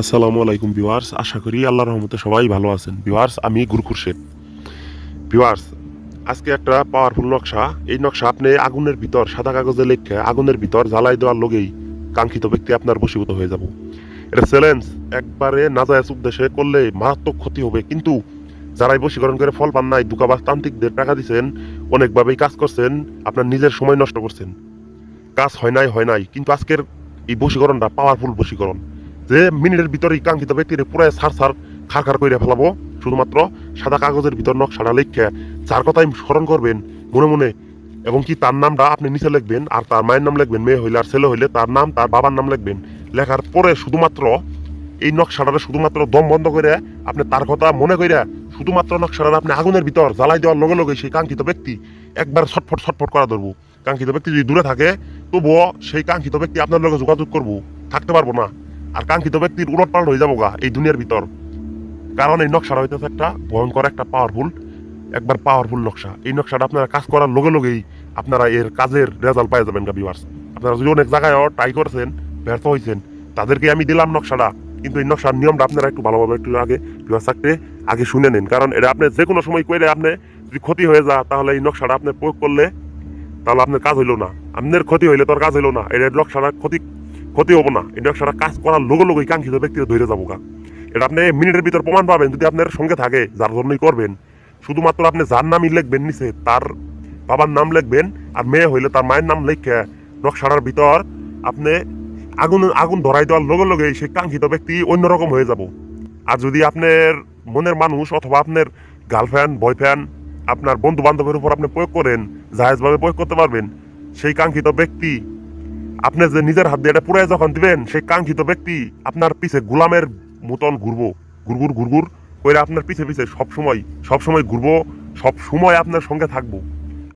আসসালামু আলাইকুম ভিউয়ার্স, আশা করি আল্লাহর রহমতে সবাই ভালো আছেন। ভিউয়ার্স, আমি গুরু খুরশেদ ভিউয়ার্স, আজকে একটা পাওয়ারফুল নকশা। এই নকশা আপনি আগুনের ভিতর, সাদা কাগজে লেখে আগুনের ভিতর জ্বালাই দেওয়ার লগেই কাঙ্ক্ষিত ব্যক্তি আপনার বশীভূত হয়ে যাব। এটা চ্যালেঞ্জ একবারে নাজায়াজ উদ্দেশ্যে করলে মারাত্মক ক্ষতি হবে। কিন্তু যারাই বশীকরণ করে ফল পান নাই দুকাবাস তান্ত্রিকদের টাকা দিচ্ছেন অনেকভাবেই কাজ করছেন, আপনার নিজের সময় নষ্ট করছেন। কাজ হয় নাই হয় নাই। কিন্তু আজকের এই বশীকরণটা পাওয়ারফুল বশীকরণ। যে মিনিটের ভিতরে কাঙ্ক্ষিত ব্যক্তির পুরো সার সার খার খার করে ফেলাবো। শুধুমাত্র সাদা কাগজের ভিতর নকশাটা লিখে যার কথাই স্মরণ করবেন মনে মনে। এবং কি তার নামটা আপনি নিচে লিখবেন আর তার মায়ের নাম লিখবেন, মেয়ে হইলে আর ছেলে হইলে তার নাম, তার বাবার নাম লিখবেন। লেখার পরে শুধুমাত্র এই নকশাটা শুধুমাত্র দম বন্ধ করে আপনি তার কথা মনে করে শুধুমাত্র নকশাটা আপনি আগুনের ভিতর জ্বালাই দেওয়ার লগে লগে সেই কাঙ্ক্ষিত ব্যক্তি একবার ছটফট ছটফট করা ধরবো। কাঙ্ক্ষিত ব্যক্তি যদি দূরে থাকে, তবুও সেই কাঙ্ক্ষিত ব্যক্তি আপনার লগে যোগাযোগ করব। থাকতে পারব না। আর কাঙ্ক্ষিত ব্যক্তির উলট পালট হয়ে যাব গা এই দুনিয়ার ভিতর। কারণ এই নকশাটা হইতেছে একটা ভয়ঙ্কর একটা পাওয়ারফুল একবার পাওয়ারফুল নকশা। এই নকশাটা আপনারা কাজ করার লগে লগেই আপনারা এর কাজের রেজাল্ট পাই যাবেন গা ভিউয়ার্স আপনারা যদি অনেক জায়গায় ট্রাই করেছেন, ব্যর্থ হয়েছেন তাদেরকে আমি দিলাম নকশাটা। কিন্তু এই নকশার নিয়মটা আপনারা একটু ভালোভাবে একটু আগে ভিউয়ার্স থাকতে আগে শুনে নিন। কারণ এটা আপনি যে কোনো সময় করে আপনি যদি ক্ষতি হয়ে যা তাহলে এই নকশাটা আপনি প্রয়োগ করলে তাহলে আপনার কাজ হইল না। আপনার ক্ষতি হইলে তোর কাজ হইল না। এটা নকশাটা ক্ষতি ক্ষতি হব না। এই নকশাটা কাজ করার লগে লগেই কাঙ্ক্ষিত ব্যক্তিরা ধরে যাব কা এটা আপনি মিনিটের ভিতর প্রমাণ পাবেন যদি আপনার সঙ্গে থাকে, যার জন্যই করবেন। শুধুমাত্র আপনি যার নামই লিখবেন নিচে, তার বাবার নাম লিখবেন আর মেয়ে হইলে তার মায়ের নাম লিখে নকশাটার ভিতর আপনি আগুন আগুন ধরাই দেওয়ার লগে লগে সেই কাঙ্ক্ষিত ব্যক্তি অন্যরকম হয়ে যাব। আর যদি আপনার মনের মানুষ অথবা আপনার গার্লফ্রেন্ড, বয়ফ্রেন্ড আপনার বন্ধু বান্ধবের উপর আপনি প্রয়োগ করেন জাহেজভাবে প্রয়োগ করতে পারবেন, সেই কাঙ্ক্ষিত ব্যক্তি আপনি যে নিজের হাত দিয়ে এটা পুরাই যখন দিবেন, সেই কাঙ্ক্ষিত ব্যক্তি আপনার পিছে গুলামের মতন ঘুরবো। ঘুরঘুর ঘুরঘুর করে আপনার পিছে পিছে সব সময় সব সময় ঘুরবো সব সময় আপনার সঙ্গে থাকব।